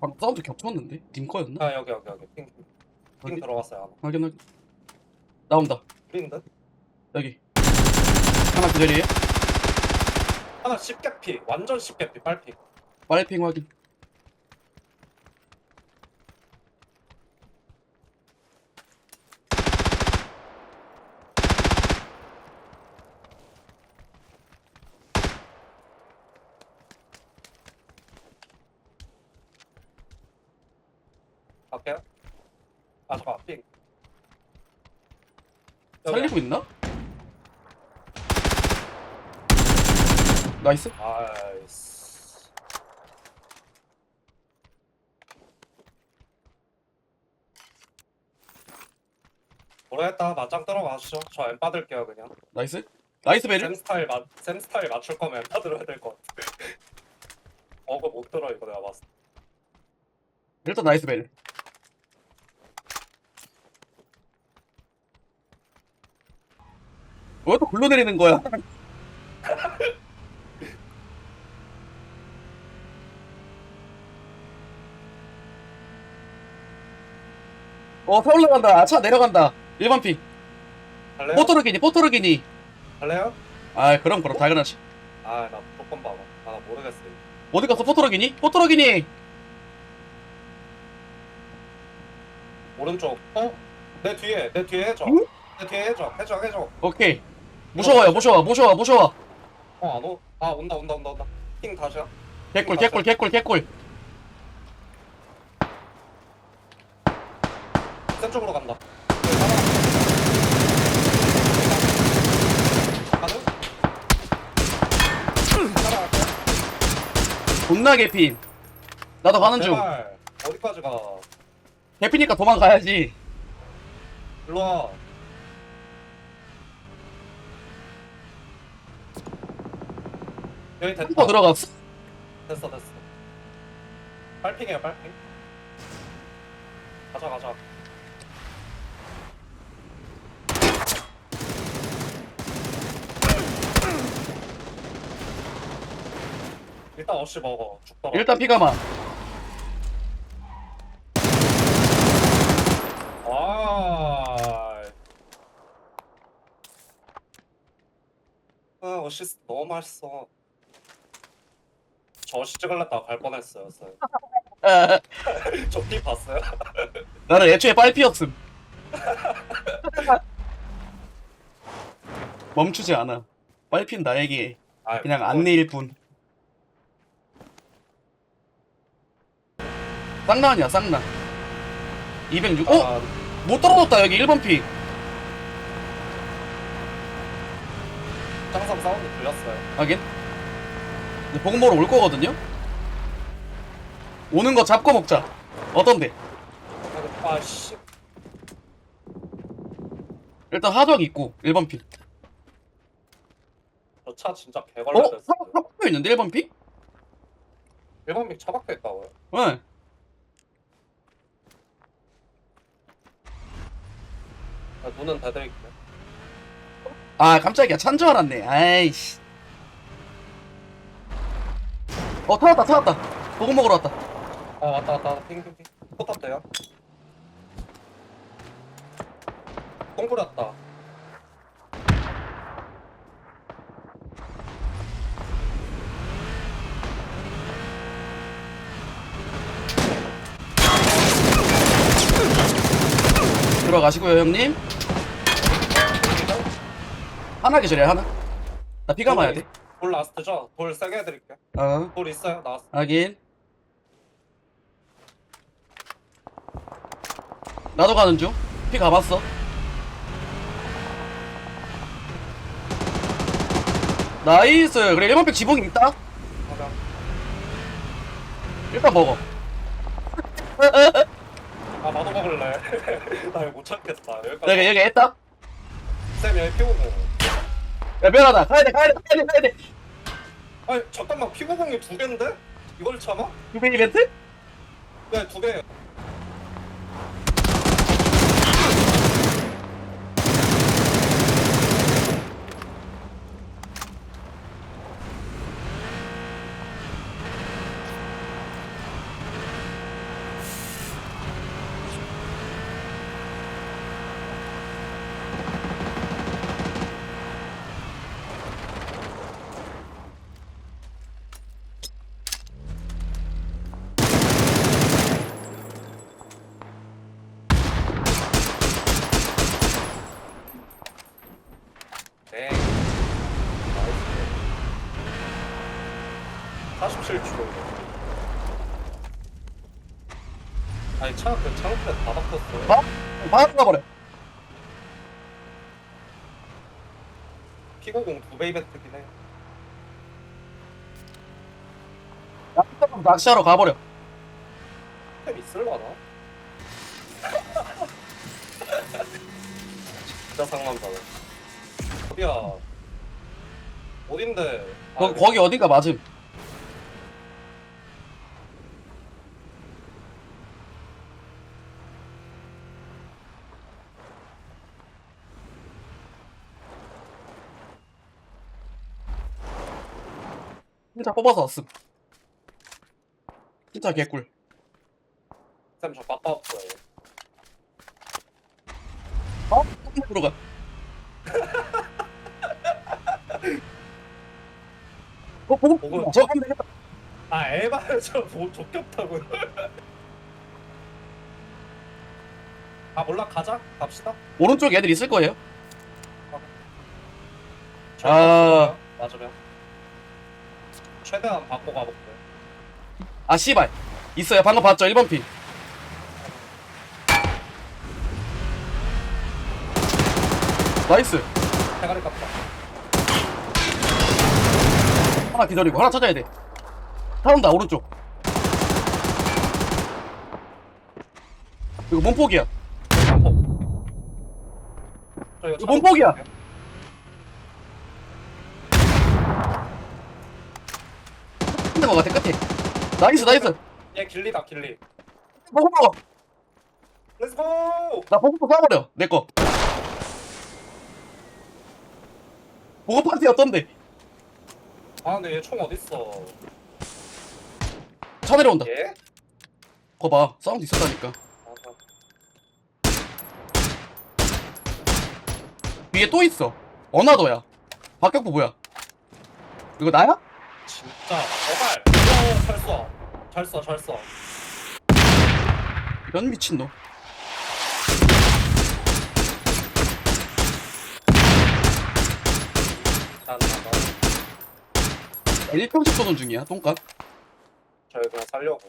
방금 사운드 겹쳤는데? 딩커였나? 아 여기 여기 여기. 핑, 핑 어디? 들어갔어요. 하나 확인 확인. 나온다. 핑인데? 여기. 하나 그대리에 하나 10개피. 완전 10개피. 빨피 빨핑 확인 갈게요. 아 잠깐 핑. 살리고 있나? 나이스. 아이씨. 모르겠다. 맞짱 들어가시죠. 저 엠 받을게요 그냥. 나이스. 나이스 베리. 샘 스타일 맞, 샘 스타일 맞출 거면 엠 받으러야 될 것 같아. 어그 못 들어 이거 내가 때. 일단 나이스 베리 왜또 굴러 내리는 거야? 어, 차 올라간다. 차 내려간다. 1번 핑. 갈래요? 포토르기니, 포토르기니. 갈래요? 아, 그럼, 그럼, 당연하지. 아 나 무조건 봐봐 아 나 모르겠어 어디 갔어, 포토르기니? 포토르기니! 오른쪽 어? 내 뒤에 내 뒤에 해줘 응? 내 뒤에 해줘 해줘 해줘 오케이. 모셔와요, 모셔와, 모셔와, 모셔와. 어, 안 오? 아, 온다, 온다, 온다, 온다. 핑 다시야. 개꿀, 개꿀, 개꿀, 개꿀. 센 쪽으로 간다. 가능? 따라갈게. 존나 개핀. 나도 가는 중. 제발. 어디까지 가? 개피니까 도망가야지. 일로 와. 여기 됐다. 또 들어갔어. 됐어, 됐어. 빨핑이야, 빨핑. 가자, 가자. 일단 어시 먹어. 죽더라. 일단 피가마. 아. 아, 어시스트 너무 맛있어. 저 어시 찍을랬다가 갈 뻔했어요. 저피 봤어요? 나는 애초에 빨피였음. 멈추지 않아. 빨피는 나에게 아, 그냥 그거- 안내일 뿐. 쌍나은이야, 쌍나. 206. 어? 아, 못 떨어졌다, 여기 1번 픽. 짱삼 사운드 들렸어요. 하긴. 근데 보금 보러 올 거거든요? 오는 거 잡고 먹자. 어떤데? 아, 씨. 일단 하적 있고, 1번 픽. 저 차 진짜 어? 개걸레됐어. 사, 사박혀 있는데, 1번 픽? 일본 믹 차박혀 있다고요? 응. 아, 눈은 대드릴게요. 아 깜짝이야 찬 줄 알았네 아이씨 어 찾았다 찾았다 보금 먹으러 왔다 아, 왔다, 왔다. 핑핑핑. 포탑 돼요? 똥 뿌렸다. 들어가시고요 형님 하나 계절이야 하나 나 피가 마야 돼 돌 라스트죠? 돌 세게 해드릴게요. 어, 돌 있어요? 나왔어. 하긴 나도 가는 중 피 가봤어 나이스 그래 1번픽 지붕이 있다 가자. 일단 먹어 아, 나도 먹을래. 나 이거 못 참겠다. 여기까지. 내가 여기 했다 쌤, 여기 피우고. 야 미안하다 가야돼 가야돼 가야돼 가야돼 아니, 잠깐만. 피구공이 두 개인데? 이걸 참아? 유배 이벤트? 네, 두 개. 47초. 아니 차그 창틀에 다 박혔어. 어? 바로 가버려. 피고공 두 베이 배트긴 해. 야, 낚시하러 가버려. 템 있을라나? 진짜 상남자네. 어디야? 어딘데? 거, 아, 거기 어딘가 맞음. 진짜 뽑아서 왔음. 진짜 개꿀. 쌤저 바빠왔어요. 어? 들어가. 어, 보고, 보고. 저 하면 되겠다. 아 에바야 저뭐 족겹다고요? 아 몰라 가자 갑시다. 오른쪽 애들 있을 거예요. 잘 아. 맞으면, 맞으면 최대한 바꿔 가볼게. 아, 씨발. 있어요. 방금 봤죠? 1번 핀. 나이스. 대가리 깎다. 하나 기다리고 하나 찾아야 돼. 사온다 오른쪽. 이거 몸폭이야. 깜포. 저 이거 이거 몸폭이야. 끝에 먹어 끝에. 나이스 나이스. 얘 길리다 길리. 보고 먹어. 렛츠고! 나 보고도 쏴버려. 내 거. 보고 파티 어떤데? 아 근데 얘 총 어딨어? 차 내려온다. 얘? 거 봐. 사운드 있었다니까. 위에 또 있어. 어나더야. 박격부 뭐야? 이거 나야? 진짜 제발. 오, 잘 쏴. 잘 쏴, 잘 쏴. 이런 미친놈. 난 나가. 1평씩 쏘는 중이야. 똥값. 저희 그냥 살려고.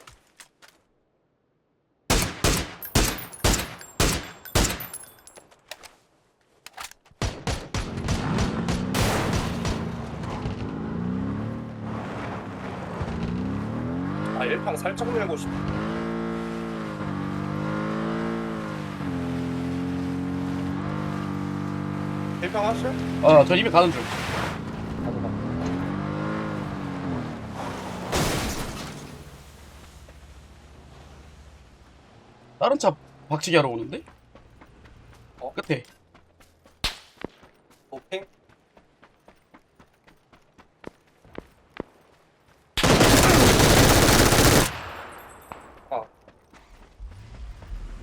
살짝 밀고 싶어. 일평 하실? 어, 저 이미 가는 중. 다른 차 박치기 하러 오는데? 어? 끝에. 도핑?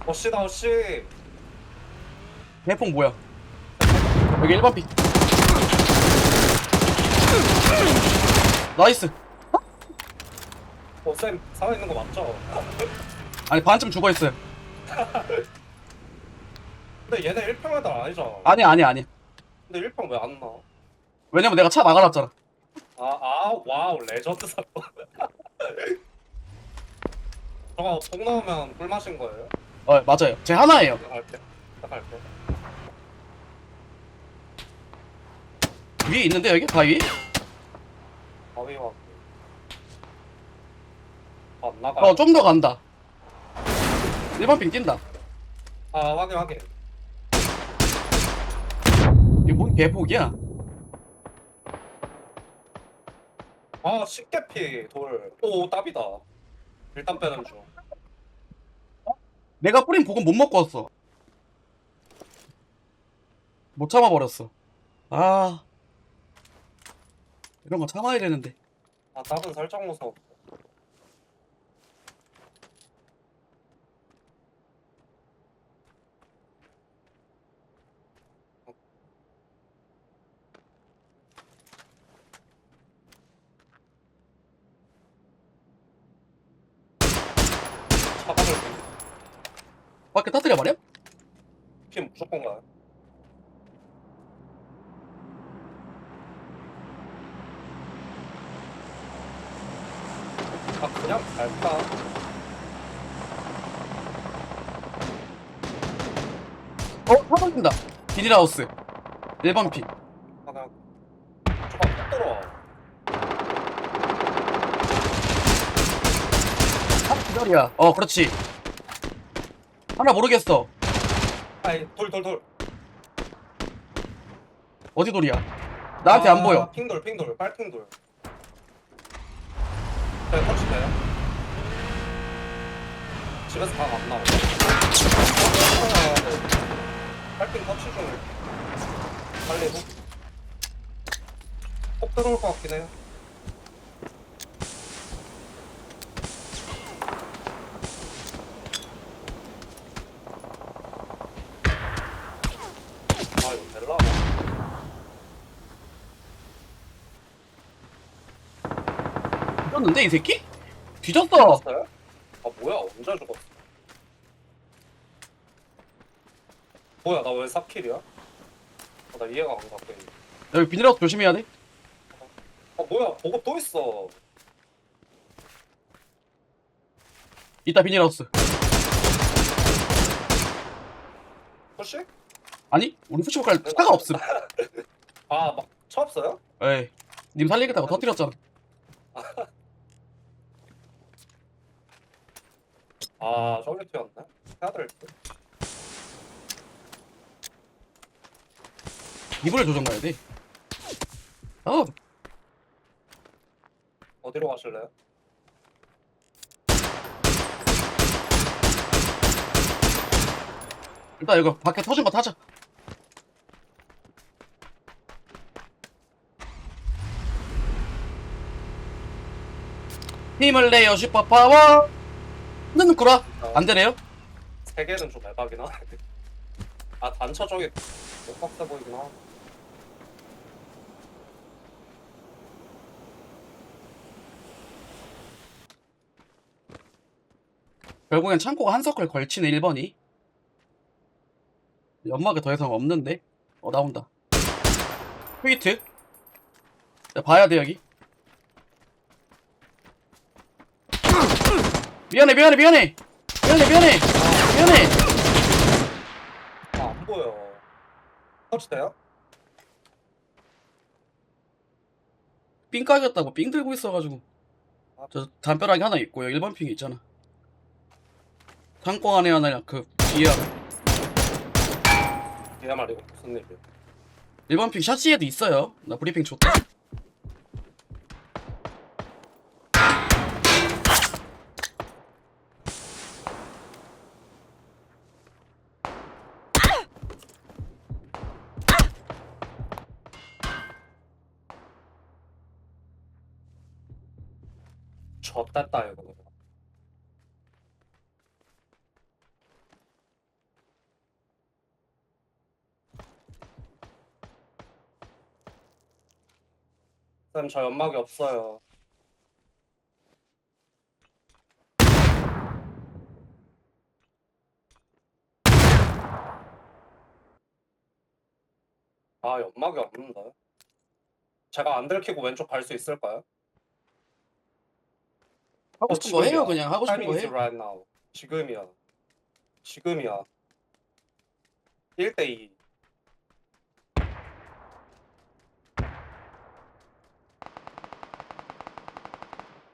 어씨다 어씨. 대폭 뭐야? 여기 1번 픽. 나이스. 어쌤 살아있는 거 맞죠? 아니 반쯤 죽어 있어요. 근데 얘네 1평 애들 아니잖아. 아니 아니 아니. 근데 1평 왜 안 나? 왜냐면 내가 차 막아놨잖아. 아, 아, 와우, 레전드 사건. 저거 복 넣으면 꿀 마신 거예요? 어 맞아요. 제 하나예요. 위에 있는데 여기 바위? 바위 와. 안 나가. 어 좀 더 간다. 1번 픽 뛴다. 아, 확인, 확인. 이거 뭔 개폭이야? 아, 쉽게 피, 돌. 오, 답이다. 일단 빼는 중. 내가 뿌린 복은 못 먹고 왔어. 못 참아버렸어. 아. 이런 거 참아야 되는데. 아, 답은 살짝 무서워. 차박을 밖에 터뜨려 버려? 피 무조건 가요. 아 그냥 갈까? 어? 사던진다 비닐하우스 1번 핀아 그냥 저거 못 하나 기다리야 어 그렇지 하나 모르겠어. 아이 돌돌 돌. 어디 돌이야? 나한테 안 보여. 핑돌 핑돌. 빨핑돌. 네 터치 돼요? 집에서 다안 나와 빨핑 터치 중 빨리 꼭 들어올 것 같긴 해요 아 이거 될라 죽었는데 이 새끼? 뒤졌어 죽었어요? 아 뭐야 언제 죽었어? 뭐야 나 왜 4킬이야? 아, 나 이해가 안 가고 있네 여기 비닐하우스 조심해야 돼 아 뭐야 보급 또 있어 이따 비닐하우스 푸시? 아니 우리 푸시볼 갈 차가 없음 아막 차 없어요? 에이 님 살리겠다고 터뜨렸잖아 아 저기 될 듯. 이불을 조정 가야 돼. 어, 어디로 가실래요? 일단 이거 밖에 터진 거 타자. 힘을 내요 슈퍼 파워 는 꾸라. 안 되네요? 세 개는 좀 애박이나. 아 단차 저기 못 빡세 보이긴 하네 결국엔 창고가 한 서클 걸치네 1번이. 연막에 더 이상 없는데? 어 나온다. 트위트? 야, 봐야 돼 여기 미안해 미안해 미안해. 미안해 미안해. 미안해. 아 안 보여. 터치 돼요? 삥 까겠다고. 삥 들고 있어가지고. 저 담벼락이 하나 있고요. 1번 핑이 있잖아. 창고 안에 하나 그 뒤에. 얘 말이고 무슨 일이야 1번 핑 샷시에도 있어요. 나 브리핑 줬다 졌다 이거 쌤, 저 연막이 없어요. 아, 연막이 없는데. 제가 안 들키고 왼쪽 갈 수 있을까요? 하고 싶은 거 해요 그냥 하고 싶은 거 Timing is 해 right now. 지금이야. 지금이야. 1대2.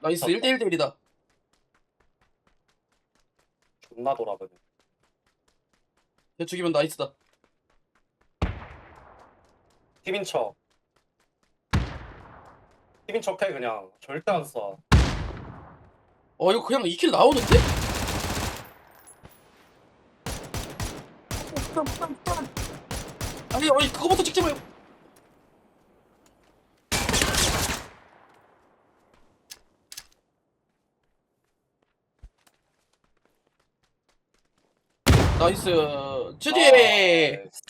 나이스 1대1대1이다 존나 돌아보네. 얘 죽이면 나이스다 팀인 척. 팀인 척해 그냥. 절대 안 쏴. 어 이거 그냥 2킬 나오는데? 아니 아니 그거부터 찍지 마요. 나이스. 주디! 아,